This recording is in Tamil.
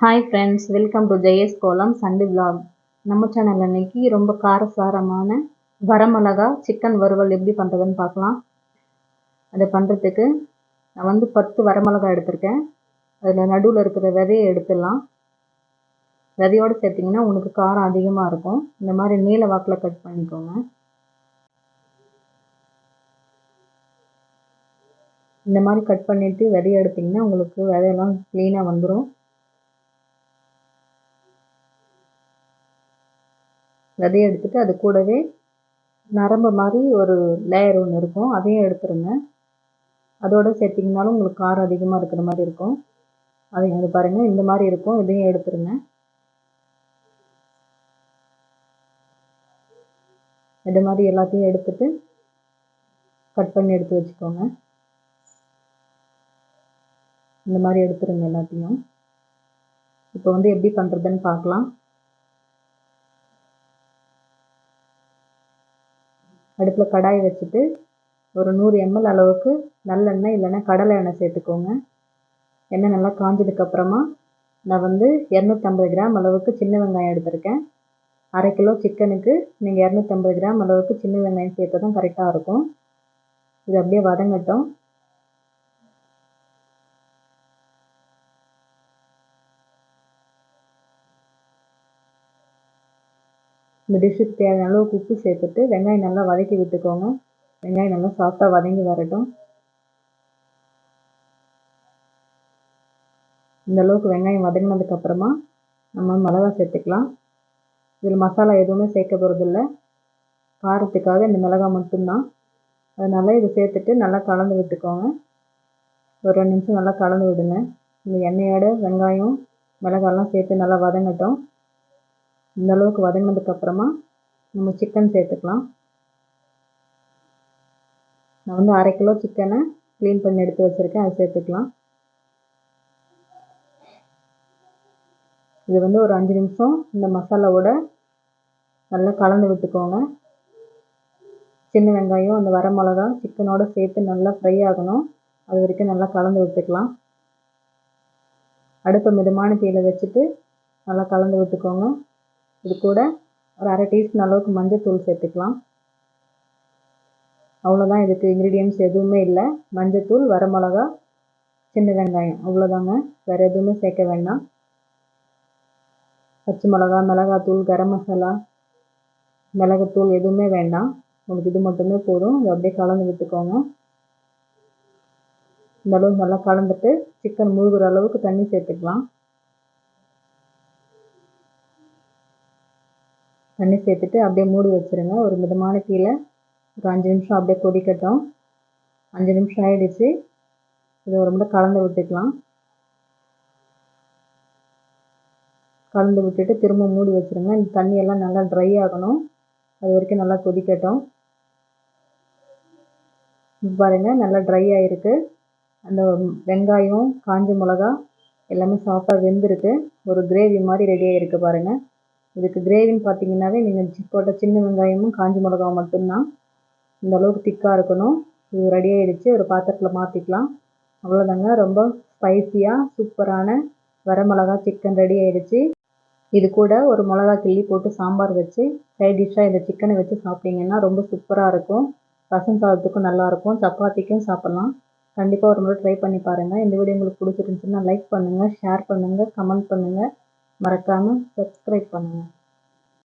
Hi friends welcome to Jaya's kolam Sunday vlog நம்ம சேனல் அன்னைக்கு ரொம்ப காரசாரமான வரமிளகா சிக்கன் வறுவல் எப்படி பண்ணுறதுன்னு பார்க்கலாம். அதை பண்ணுறதுக்கு நான் வந்து பத்து வரமிளகா எடுத்திருக்கேன். அதில் நடுவில் இருக்கிற விதையை எடுத்துடலாம். விதையோடு சேர்த்திங்கன்னா உங்களுக்கு காரம் அதிகமாக இருக்கும். இந்த மாதிரி நீல வாக்கில் கட் பண்ணிக்கோங்க. இந்த மாதிரி கட் பண்ணிவிட்டு விதையை எடுத்திங்கன்னா உங்களுக்கு விதையெல்லாம் க்ளீனாக வந்துடும் விதைய எடுத்துட்டு அது கூடவே நரம்பு மாதிரி ஒரு லேயர் ஒன்று இருக்கும். அதையும் எடுத்துருங்க. அதோடு சேர்த்திங்கனாலும் உங்களுக்கு காரம் அதிகமாக இருக்கிற மாதிரி இருக்கும். அதை அது பாருங்கள் இந்த மாதிரி இருக்கும். இதையும் எடுத்துருங்க. இந்த மாதிரி எல்லாத்தையும் எடுத்துட்டு கட் பண்ணி எடுத்து வச்சுக்கோங்க. இந்த மாதிரி எடுத்துருங்க எல்லாத்தையும். இப்போ வந்து எப்படி பண்ணுறதுன்னு பார்க்கலாம். அடுப்பில் கடாய் வச்சுட்டு ஒரு நூறு எம்எல் அளவுக்கு நல்லெண்ணெய் இல்லைன்னா கடலை எண்ணெய் சேர்த்துக்கோங்க. எண்ணெய் நல்லா காஞ்சதுக்கப்புறமா நான் வந்து இரநூத்தம்பது கிராம் அளவுக்கு சின்ன வெங்காயம் எடுத்திருக்கேன். அரை கிலோ சிக்கனுக்கு நீங்கள் இரநூத்தம்பது கிராம் அளவுக்கு சின்ன வெங்காயம் சேர்த்து தான் கரெக்டாக இருக்கும். இது அப்படியே வதங்கட்டும். இந்த டிஷ்ஷுக்கு தேவையான அளவுக்கு உப்பு சேர்த்துட்டு வெங்காயம் நல்லா வதக்கி விட்டுக்கோங்க. வெங்காயம் நல்லா சாஃப்டாக வதங்கி வரட்டும். இந்த அளவுக்கு வெங்காயம் வதங்கினதுக்கப்புறமா நம்ம மிளகா சேர்த்துக்கலாம். இதில் மசாலா எதுவுமே சேர்க்க போகிறதில்ல காரத்துக்காக இந்த மிளகா மட்டும்தான். அதனால் இதை சேர்த்துட்டு நல்லா கலந்து விட்டுக்கோங்க. ஒரு ரெண்டு நிமிஷம் நல்லா கலந்து விடுங்க. இந்த எண்ணெயோட வெங்காயம் மிளகாலாம் சேர்த்து நல்லா வதங்கட்டும். இந்த அளவுக்கு வதங்கினதுக்கப்புறமா நம்ம சிக்கன் சேர்த்துக்கலாம். நான் வந்து அரை கிலோ சிக்கனை க்ளீன் பண்ணி எடுத்து வச்சுருக்கேன் அதை சேர்த்துக்கலாம். இது வந்து ஒரு அஞ்சு நிமிஷம் இந்த மசாலாவோட நல்லா கலந்து விட்டுக்கோங்க. சின்ன வெங்காயம் அந்த வர மிளகா சிக்கனோட சேர்த்து நல்லா ஃப்ரை ஆகணும். அது வரைக்கும் நல்லா கலந்து விட்டுக்கலாம். அடுப்பை மிதமான தீயில் வச்சுட்டு நல்லா கலந்து விட்டுக்கோங்க. இது கூட ஒரு அரை டீஸ்பூன் அளவுக்கு மஞ்சத்தூள் சேர்த்துக்கலாம். அவ்வளோதான் இதுக்கு இன்க்ரீடியன்ட்ஸ் எதுவுமே இல்லை. மஞ்சத்தூள் வரமிளகா சின்ன வெங்காயம். அவ்வளோதாங்க வேறு எதுவுமே சேர்க்க வேண்டாம். பச்சை மிளகா மிளகாத்தூள் கரம் மசாலா மிளகுத்தூள் எதுவுமே வேண்டாம். உங்களுக்கு இது மட்டுமே போதும். இது அப்படியே கலந்து விட்டுக்கோங்க. இந்த அளவுக்கு நல்லா கலந்துட்டு சிக்கன் முழுகிற அளவுக்கு தண்ணி சேர்த்துக்கலாம். தண்ணி சேர்த்துட்டு அப்படியே மூடி வச்சுருங்க. ஒரு மிதமான கீழே ஒரு அஞ்சு நிமிஷம் அப்படியே கொதிக்கட்டும். அஞ்சு நிமிஷம் ஆகிடுச்சு இதை ஒரு முறை கலந்து விட்டுக்கலாம். கலந்து விட்டுட்டு திரும்ப மூடி வச்சுருங்க. இந்த தண்ணியெல்லாம் நல்லா ட்ரை ஆகணும். அது வரைக்கும் நல்லா கொதிக்கட்டும். பாருங்கள் நல்லா ட்ரை ஆகிருக்கு அந்த வெங்காயம் காஞ்ச மிளகா எல்லாமே சாஃப்டாக வெந்திருக்கு. ஒரு கிரேவி மாதிரி ரெடி ஆகிருக்கு பாருங்கள் இதுக்கு கிரேவின்னு பார்த்தீங்கன்னாவே நீங்கள் போட்ட சின்ன வெங்காயமும் காஞ்சி மிளகா மட்டும்தான். இந்த அளவுக்கு திக்காக இருக்கணும். இது ரெடி ஆகிடுச்சு ஒரு பாத்திரத்தில் மாற்றிக்கலாம் அவ்வளோதாங்க ரொம்ப ஸ்பைஸியாக சூப்பரான வரமிளகா சிக்கன் ரெடி ஆகிடுச்சு இது கூட ஒரு மிளகா கிள்ளி போட்டு சாம்பார் வச்சு சைட் டிஷ்ஷாக இந்த சிக்கனை வச்சு சாப்பிட்டீங்கன்னா ரொம்ப சூப்பராக இருக்கும். ரசம் சாதத்துக்கும் நல்லாயிருக்கும் சப்பாத்திக்கும் சாப்பிட்லாம். கண்டிப்பாக ஒரு முறை ட்ரை பண்ணி பாருங்கள் இந்த வீடியோ உங்களுக்கு பிடிச்சிருந்துச்சுன்னா லைக் பண்ணுங்கள் ஷேர் பண்ணுங்கள் கமெண்ட் பண்ணுங்கள் மறக்காமல் சப்ஸ்கிரைப் பண்ணுங்கள்